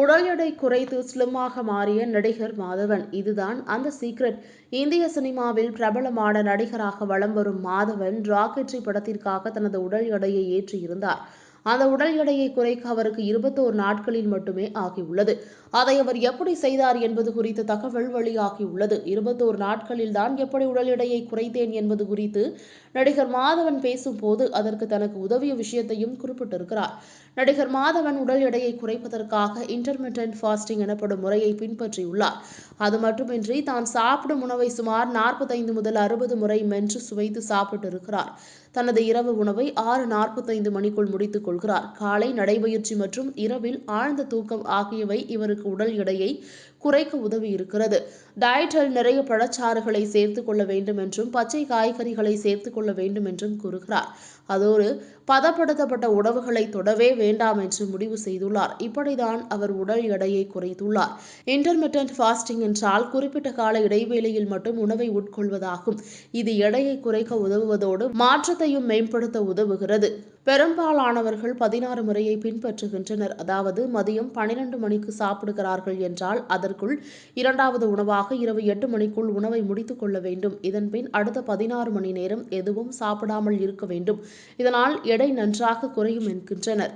உடல் எடை குறைத்து ஸ்லிம்மாக மாறிய நடிகர் மாதவன். இதுதான் அந்த சீக்ரெட் இந்திய சினிமாவில் பிரபலமான நடிகராக வலம் வரும் மாதவன் ராக்கெட்ரி படத்திற்காக தனது உடல் எடையை ஏற்றியிருந்தார். அந்த உடல் எடையை குறைக்க அவருக்கு இருபத்தோரு நாட்களில் மட்டுமே ஆகியுள்ளது. அதை அவர் எப்படி செய்தார் என்பது குறித்து தகவல் வெளியாகியுள்ளது. இருபத்தோரு நாட்களில் தான் எப்படி உடல் எடையை குறைத்தேன் என்பது குறித்து நடிகர் மாதவன் பேசும்போது அதற்கு தனக்கு உதவிய விஷயத்தையும் குறிப்பிட்டிருக்கிறார். நடிகர் மாதவன் உடல் எடையை குறைப்பதற்காக இன்டர்மிட்டன்ட் ஃபாஸ்டிங் எனப்படும் முறையை பின்பற்றியுள்ளார். அது மட்டுமின்றி தான் சாப்பிடும் உணவை சுமார் நாற்பத்தைந்து முதல் அறுபது முறை மென்று சுவைத்து சாப்பிட்டிருக்கிறார். தனது இரவு உணவை ஆறு நாற்பத்தைந்து மணிக்குள் முடித்துக் கொள்கிறார். காலை நடைபயிற்சி மற்றும் இரவில் ஆழ்ந்த தூக்கம் ஆகியவை இவருக்கு உடல் எடையை குறைக்க உதவி இருக்கிறது. டயட்டில் நிறைய பழச்சாறுகளை சேர்த்து கொள்ள வேண்டும் என்றும் பச்சை காய்கறிகளை சேர்த்து கொள்ள வேண்டும் என்றும் கூறுகிறார். அதோடு பதப்படுத்தப்பட்ட உணவுகளை தொடவே வேண்டாம் என்று முடிவு செய்துள்ளார். இப்படிதான் அவர் உடல் எடையை குறைத்துள்ளார். இன்டர்மிட்டன்ட் ஃபாஸ்டிங் என்றால் குறிப்பிட்ட கால இடைவேளையில் மட்டும் உணவை உட்கொள்வதாகும். இது எடையை குறைக்க உதவுவதோடு மாற்றத்தையும் மேம்படுத்த உதவுகிறது. பெரும்பாலானவர்கள் பதினாறு முறையை பின்பற்றுகின்றனர். அதாவது மதியம் பனிரெண்டு மணிக்கு சாப்பிடுகிறார்கள் என்றால் அதற்குள் இரண்டாவது உணவாக இரவு எட்டு மணிக்குள் உணவை முடித்துக் கொள்ள வேண்டும். இதன்பின் அடுத்த பதினாறு மணி நேரம் எதுவும் சாப்பிடாமல் இருக்க வேண்டும். இதனால் எடை நன்றாக குறையும் என்கின்றனர்.